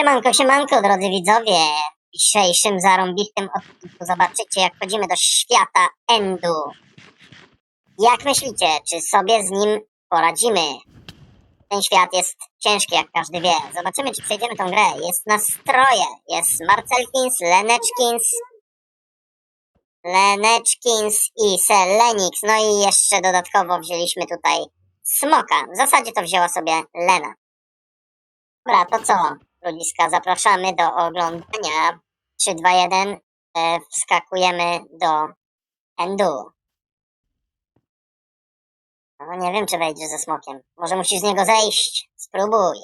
Siemanko, siemanko, drodzy widzowie. W dzisiejszym zarąbistym odcinku zobaczycie, jak wchodzimy do świata Endu. Jak myślicie, czy sobie z nim poradzimy? Ten świat jest ciężki, jak każdy wie. Zobaczymy, czy przejdziemy tą grę. Jest nastroje. Jest Marcelkins, Leneczkins, Leneczkins i Selenix. No i jeszcze dodatkowo wzięliśmy tutaj Smoka. W zasadzie to wzięła sobie Lena. Dobra, to co? Ludziska, zapraszamy do oglądania. 3, 2, 1. E, wskakujemy do Endu. No, nie wiem, czy wejdziesz ze smokiem. Może musisz z niego zejść. Spróbuj.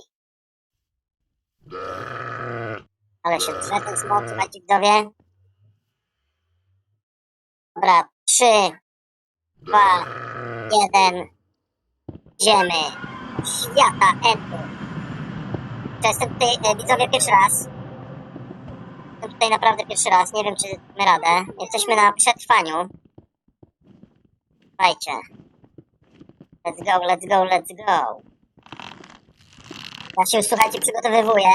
Ale się drze ten smok, słuchajcie, widzowie. Dobra, 3, 2, 1. Idziemy. Świata Endu. To jestem tutaj, e, widzowie, pierwszy raz. Jestem tutaj naprawdę pierwszy raz. Nie wiem, czy my radę. Jesteśmy na przetrwaniu. Słuchajcie. Let's go, let's go, let's go. Ja się słuchajcie, przygotowywuję.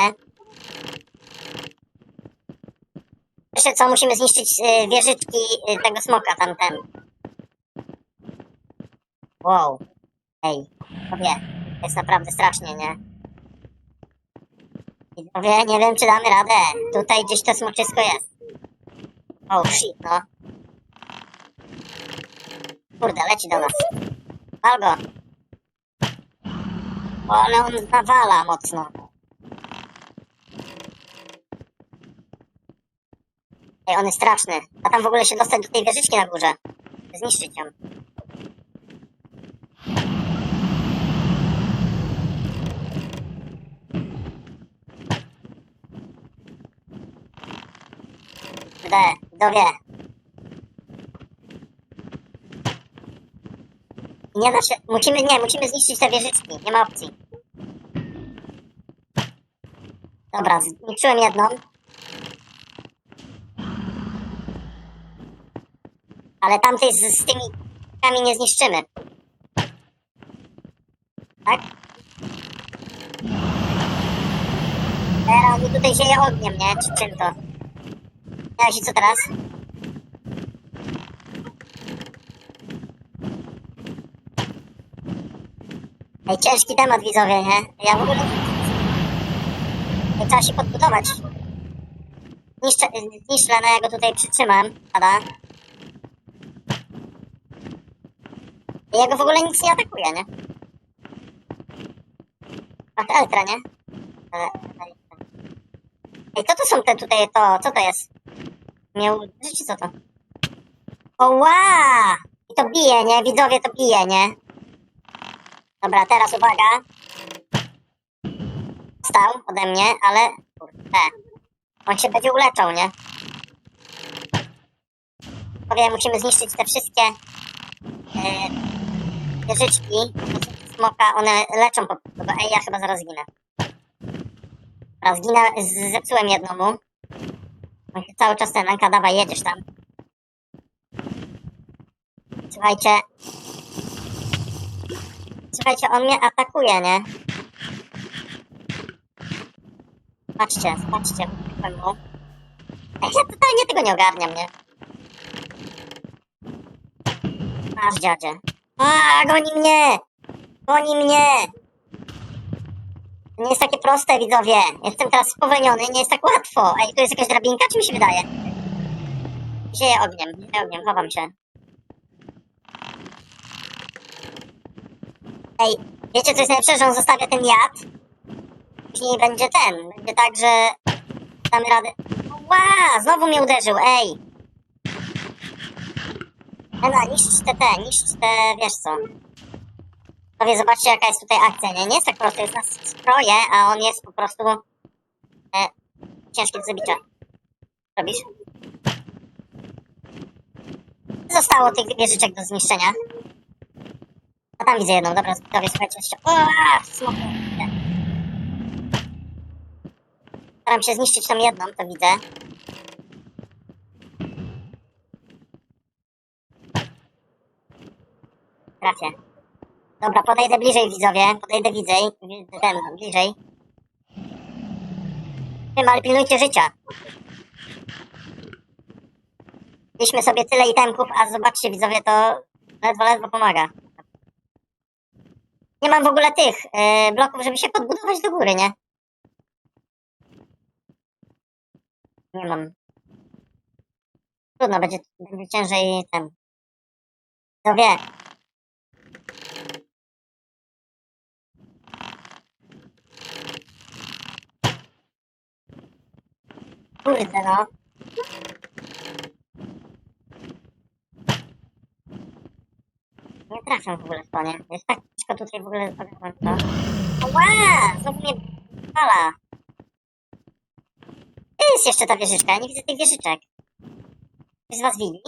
Jeszcze co, musimy zniszczyć y, wieżyczki y, tego smoka tamten. Wow. Ej, powie, to jest naprawdę strasznie, nie? Widzowie, nie wiem, czy damy radę. Tutaj gdzieś to smoczysko jest. Oh shit, no. Kurde, leci do nas. Wal go. O, ale on nawala mocno. Ej, on jest straszny. A tam w ogóle się dostać do tej wieżyczki na górze. Zniszczyć ją. Kurde, dowie. Nie da się. Musimy, nie, musimy zniszczyć te wieżyczki. Nie ma opcji. Dobra, zniszczyłem jedną. Ale tamtej z, z tymi kami nie zniszczymy. Tak? Teraz mi tutaj zieje ogniem, nie? Czy czym to? Teraz i co teraz? Ej, ciężki temat widzowie, nie? Ja w ogóle... Ej, trzeba się podbudować. Niszczę, niszczę, no ja go tutaj przytrzymam, pada. Ja go w ogóle nic nie atakuje, nie? A to Eltra, nie? E, Ej, Ej, co to są te tutaj, to, co to jest? Nie uderzycie, co to? Oła! I to bije, nie? Widzowie, to bije, nie? Dobra, teraz uwaga. Stał ode mnie, ale... Kurde. On się będzie uleczał, nie? Powiem, musimy zniszczyć te wszystkie... E, wieżyczki. Smoka, one leczą po prostu. Ej, ja chyba zaraz zginę. Raz zginę, zepsułem jedną mu. Cały czas ten Anka, dawaj, jedziesz tam. Słuchajcie. Słuchajcie, on mnie atakuje, nie? Patrzcie, patrzcie, ja totalnie tego nie ogarniam, nie? Masz, dziadzie. A, goni mnie! Goni mnie! Nie jest takie proste, widzowie. Jestem teraz spowolniony, nie jest tak łatwo. Ej, tu jest jakaś drabinka, czy mi się wydaje? Zieje ogniem, zieje ogniem, chowam się. Ej, wiecie co jest najlepsze, że on zostawia ten jad? Później będzie ten, będzie tak, że damy radę... Ła, znowu mnie uderzył, ej! Ena, niszcz te te, niszcz te, wiesz co. Panowie, zobaczcie jaka jest tutaj akcja, nie? Nie jest tak prosto, jest na stroje, a on jest po prostu e, ciężki do zabicia. Robisz? Zostało tych wieżyczek do zniszczenia. A tam widzę jedną, dobra, dobra, słuchajcie jeszcze. O, smok. Staram się zniszczyć tą jedną, to widzę. Trafię. Dobra, podejdę bliżej widzowie, podejdę widzej, ten, bliżej. Wiem, ale pilnujcie życia. Mieliśmy sobie tyle itemków, a zobaczcie widzowie, to ledwo, ledwo pomaga. Nie mam w ogóle tych e, bloków, żeby się podbudować do góry, nie? Nie mam. Trudno, będzie, będzie ciężej ten. To wie. Kurde no. Nie trafiam w ogóle w to, nie? Jest tak ciężko tutaj w ogóle ogarnąć to. Ła! Znowu mnie fala. Gdzie jest jeszcze ta wieżyczka? Ja nie widzę tych wieżyczek. Ktoś z was widzi?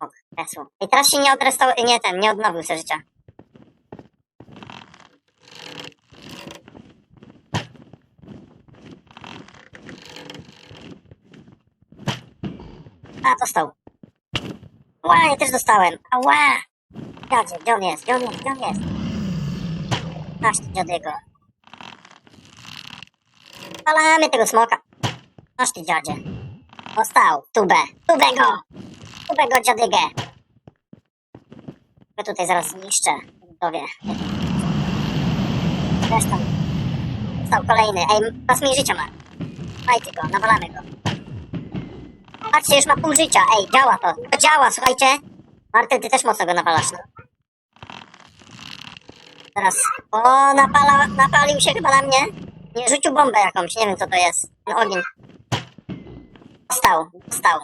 O, kresło. I teraz się nie odrestał... Nie ten, nie odnowił sobie życia. A, dostał. Ła, ja też dostałem. Ała! Dziadzie, gdzie on jest? Gdzie on jest? Gdzie on jest? Masz ty dziadygo. Palamy tego smoka. Masz ty dziadzie. Dostał. Tubę. Tubę go! Tubę go, dziadygę. Ja tutaj zaraz zniszczę. Dowie. Zresztą. Dostał kolejny. Ej, pas mniej życia ma. Fajty go, nawalamy go. Patrzcie, już ma pół życia. Ej, działa to. To działa, słuchajcie. Martel, ty też mocno go nawalasz, no. Teraz. O, napala, napalił się chyba na mnie. Nie rzucił bombę jakąś, nie wiem co to jest. Ten ogień. Dostał, dostał.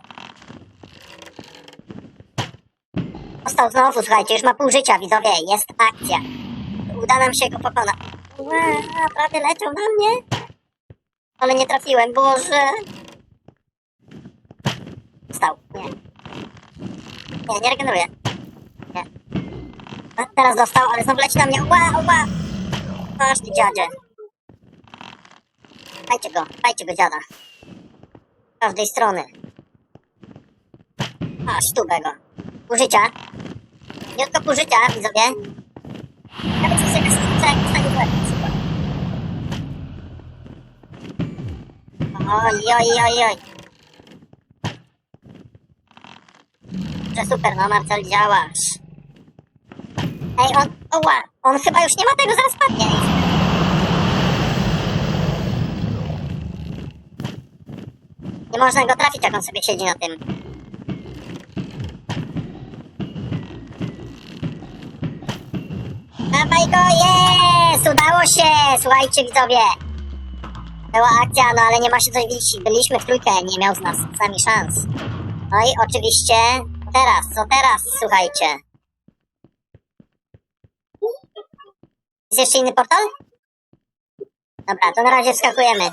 Dostał znowu, słuchajcie, już ma pół życia, widzowie. Jest akcja. Uda nam się go pokonać. Ła, prawie leciał na mnie. Ale nie trafiłem, Boże. Stał. Nie. Nie, nie regeneruje. Nie. A, teraz dostał, ale znowu leci na mnie. Ła, ła! Masz ty dziadzie. Dajcie go, dajcie go dziada. Z każdej strony. Masz tubę go. Pół życia. Nie pół życia, widzowie. Nawet jest jakaś dostanie w. Oj, oj, oj, oj. Że super, no Marcel, działasz. Ej, on, oła, on chyba już nie ma tego, zaraz padnie. Nie można go trafić, jak on sobie siedzi na tym. Dawaj go, jest! Udało się! Słuchajcie, widzowie. Była akcja, no ale nie ma się coś dziwić. Byliśmy w trójkę, nie miał z nas sami szans. No i oczywiście teraz, co teraz, słuchajcie. Jest jeszcze inny portal? Dobra, to na razie wskakujemy.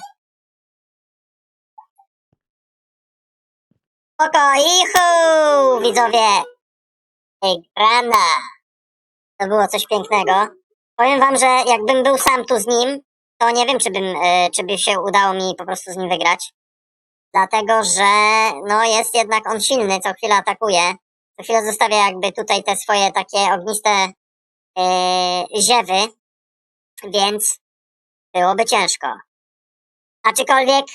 Spoko, ichu, widzowie. Ej, grana. To było coś pięknego. Powiem wam, że jakbym był sam tu z nim, to nie wiem, czy, bym, e, czy by się udało mi po prostu z nim wygrać. Dlatego, że no jest jednak on silny, co chwilę atakuje. Co chwilę zostawia jakby tutaj te swoje takie ogniste e, ziewy, więc byłoby ciężko. Aczkolwiek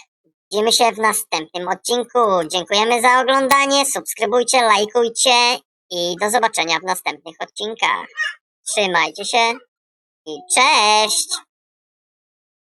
widzimy się w następnym odcinku. Dziękujemy za oglądanie, subskrybujcie, lajkujcie i do zobaczenia w następnych odcinkach. Trzymajcie się i cześć!